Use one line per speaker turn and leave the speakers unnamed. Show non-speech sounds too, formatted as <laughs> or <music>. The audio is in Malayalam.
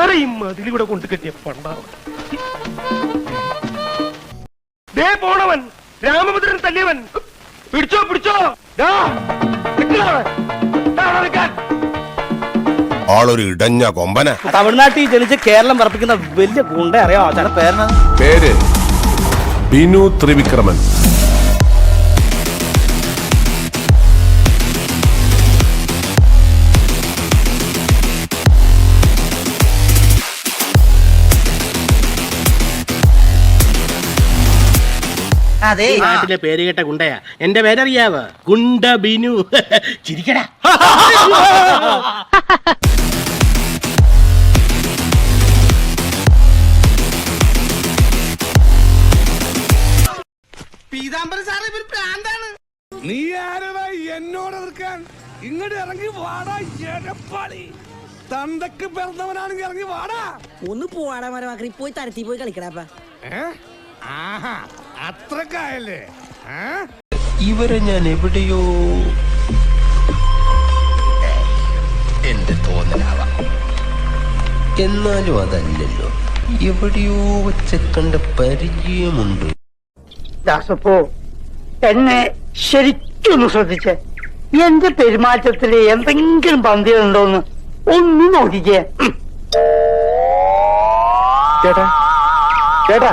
മതിലൂടെ കൊണ്ട് കെട്ടിയ പണ്ടാവൻ ദേ പോണവൻ രാമഭദ്രൻ തല്ലിയവൻ. പിടിച്ചോ പിടിച്ചോ.
ആളൊരു ഇടഞ്ഞ കൊമ്പന.
തമിഴ്നാട്ടിൽ ജനിച്ച് കേരളം പറപ്പിക്കുന്ന വലിയ ഗുണ്ട അറിയാമോ
പേര് ബിനു ത്രിവിക്രമൻ.
അതെ.
നാട്ടിലെ പേര് കേട്ട ഗുണ്ടയാ. എന്റെ പേരറിയാവോ? ഗുണ്ട ബിനു. <laughs> ചിരിക്കടാ. പീതാംബരൻ സാറേ ഇവർ പ്രാന്താണ്.
നീ ആരടാ എന്നോട് എതിർക്കാൻ? ഇങ്ങോട്ട് ഇറങ്ങി വാടാ എടപ്പാളി. തന്തക്ക് പിറന്നവനാണെങ്കിൽ ഇറങ്ങി വാടാ.
ഒന്ന് പോവാടാ മരമാക്കി പോയി തരത്തി പോയി കളിക്കടാപ്പ
ഏ? ആഹാ. അത്രക്കായല്ലേ?
ഇവരെ ഞാൻ എവിടെയോ. എന്റെ തോന്നലാവാം എന്നാലും അതല്ലല്ലോ. എവിടെയോ വെച്ച കണ്ട പരിചയമുണ്ട്.
ദാസപ്പോ എന്നെ ശരിക്കൊന്ന് ശ്രദ്ധിച്ചേ. എന്റെ പെരുമാറ്റത്തിൽ എന്തെങ്കിലും പന്തികളുണ്ടോന്ന് ഒന്ന് നോക്കിക്കേ. ചേട്ടാ ചേട്ടാ.